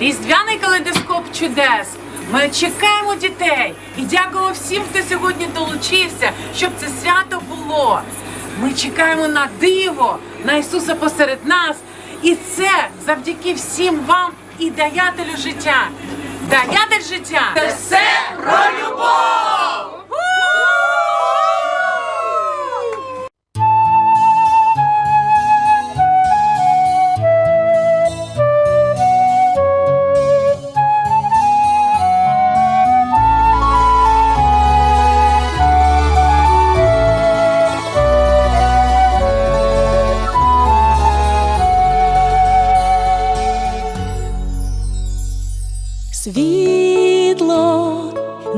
різдвяний калейдоскоп чудес. Ми чекаємо дітей і дякуємо всім, хто сьогодні долучився, щоб це свято було. Ми чекаємо на диво, на Ісуса посеред нас. І це завдяки всім вам і даятелю життя. Даятель життя це все про любов!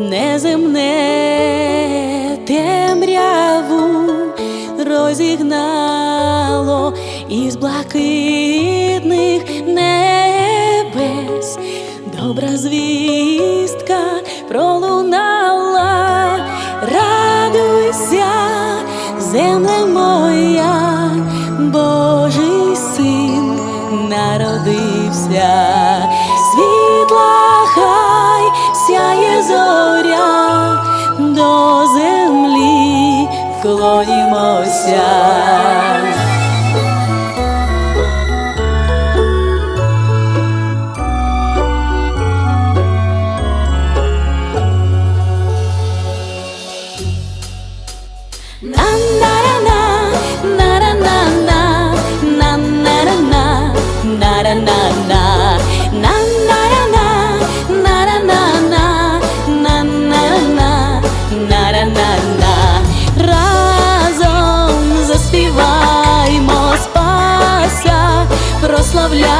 Неземне темряву розігнало із блакитних небес. Добра звістка пролунала, радуйся, земле моя, Божий син народився, землі вклонімося. Прославляймо,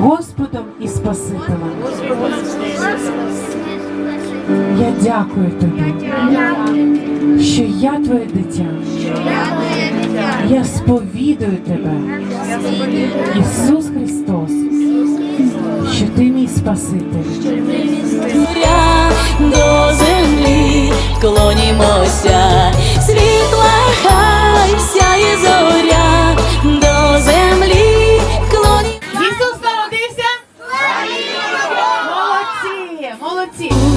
Господом і Спасителем. Я дякую тобі, що я твоє дитя. Я сповідую тебе, Ісус Христос, що ти мій Спаситель. До землі клонімося, світла 呜